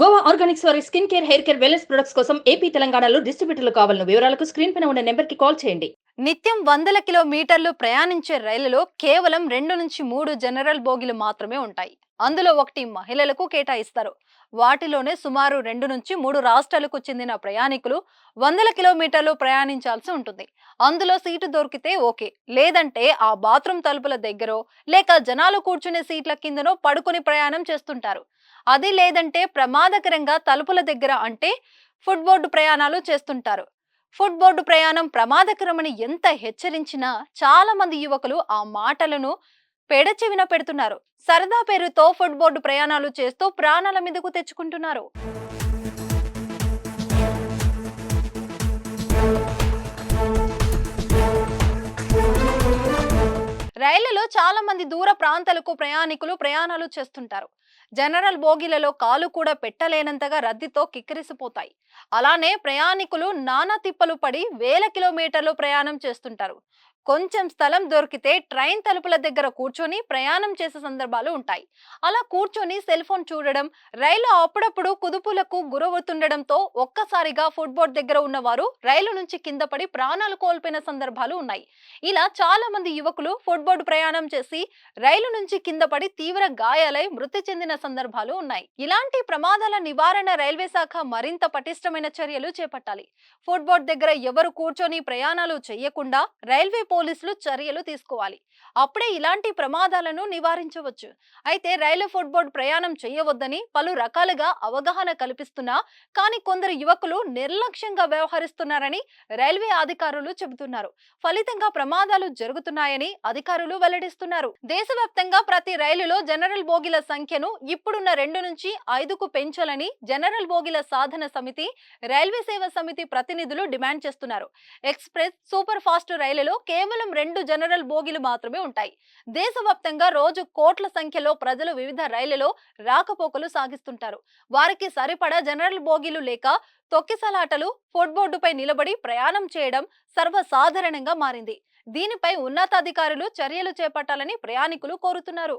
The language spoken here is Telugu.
గోవా ఆర్గానిక్స్ వారి skin care hair care wellness products కోసం ఏపీ తెలంగాణలో డిస్ట్రిబ్యూటర్లు కావాలను వివరాలకు స్క్రీన్ పైన ఉన్న నెంబర్కి కాల్ చేయండి. నిత్యం వందల కిలోమీటర్లు ప్రయాణించే రైళ్ళలో కేవలం రెండు నుంచి మూడు జనరల్ బోగీలు మాత్రమే ఉంటాయి. అందులో ఒకటి మహిళలకు కేటాయిస్తారు. వాటిలోనే సుమారు రెండు నుంచి మూడు రాష్ట్రాలకు చెందిన ప్రయాణికులు వందల కిలోమీటర్లు ప్రయాణించాల్సి ఉంటుంది. అందులో సీటు దొరికితే ఓకే. లేదంటే ఆ బాత్రూమ్ తలుపుల దగ్గరో లేక జనాలు కూర్చునే సీట్ల కిందనో పడుకొని ప్రయాణం చేస్తుంటారు. అది లేదంటే ప్రమాదకరంగా తలుపుల దగ్గర అంటే ఫుడ్ బోర్డు ప్రయాణాలు చేస్తుంటారు. ఫుడ్ బోర్డు ప్రయాణం ప్రమాదకరమని ఎంత హెచ్చరించినా చాలా మంది యువకులు ఆ మాటలను పెడచెవిన పెడుతున్నారు. సరదా పేరుతో ఫుడ్ బోర్డు ప్రయాణాలు చేస్తూ ప్రాణాల మీదకు తెచ్చుకుంటున్నారు. రైళ్ళలో చాలా మంది దూర ప్రాంతాలకు ప్రయాణికులు ప్రయాణాలు చేస్తుంటారు. జనరల్ బోగీలలో కాలు కూడా పెట్టలేనంతగా రద్దీతో కిక్కిరిసిపోతాయి. అలానే ప్రయాణికులు నానా తిప్పలు పడి వేల కిలోమీటర్లు ప్రయాణం చేస్తుంటారు. కొంచెం స్థలం దొరికితే ట్రైన్ తలుపుల దగ్గర కూర్చొని ప్రయాణం చేసే సందర్భాలు ఉంటాయి. అలా కూర్చొని సెల్ ఫోన్ చూడడం రైలు అప్పుడప్పుడు కుదుపులకు గురవుతుండడంతో ఒక్కసారిగా ఫుట్బోర్డ్ దగ్గర ఉన్నవారు రైలు నుంచి కింద పడి ప్రాణాలు కోల్పోయిన సందర్భాలు ఉన్నాయి. ఇలా చాలా మంది యువకులు ఫుట్బోర్డ్ ప్రయాణం చేసి రైలు నుంచి కింద పడి తీవ్ర గాయాలై మృతి చెందిన సందర్భాలు ఉన్నాయి. ఇలాంటి ప్రమాదాల నివారణ రైల్వే శాఖ మరింత పటిష్టమైన చర్యలు చేపట్టాలి. ఫుట్బోర్డ్ దగ్గర ఎవరు కూర్చొని ప్రయాణాలు చేయకుండా రైల్వే పోలీసులు చర్యలు తీసుకోవాలి. అప్పుడే ఇలాంటి ప్రమాదాలను నివారించవచ్చు. అయితే రైలు ఫుట్బోర్డ్ ప్రయాణం చేయవద్దని పలు రకాలుగా అవగాహన కల్పిస్తున్నా కానీ కొందరు యువకులు నిర్లక్ష్యంగా వ్యవహరిస్తున్నారని రైల్వే అధికారులు చెబుతున్నారు. ఫలితంగా ప్రమాదాలు జరుగుతున్నాయని అధికారులు వెల్లడిస్తున్నారు. దేశవ్యాప్తంగా ప్రతి రైలులో జనరల్ బోగిల సంఖ్యను ఇప్పుడున్న రెండు నుంచి ఐదుకు పెంచాలని జనరల్ బోగిల సాధన సమితి రైల్వే సేవ సమితి ప్రతినిధులు డిమాండ్ చేస్తున్నారు. ఎక్స్ప్రెస్ సూపర్ ఫాస్ట్ రైలులో కేవలం రెండు జనరల్ బోగిలు మాత్రమే ఉంటాయి. దేశవ్యాప్తంగా రోజు కోట్ల సంఖ్యలో ప్రజలు వివిధ రైళ్ళలో రాకపోకలు సాగిస్తుంటారు. వారికి సరిపడా జనరల్ బోగీలు లేక తొక్కిసలాటలు ఫుట్బోర్డుపై నిలబడి ప్రయాణం చేయడం సర్వసాధారణంగా మారింది. దీనిపై ఉన్నతాధికారులు చర్యలు చేపట్టాలని ప్రయాణికులు కోరుతున్నారు.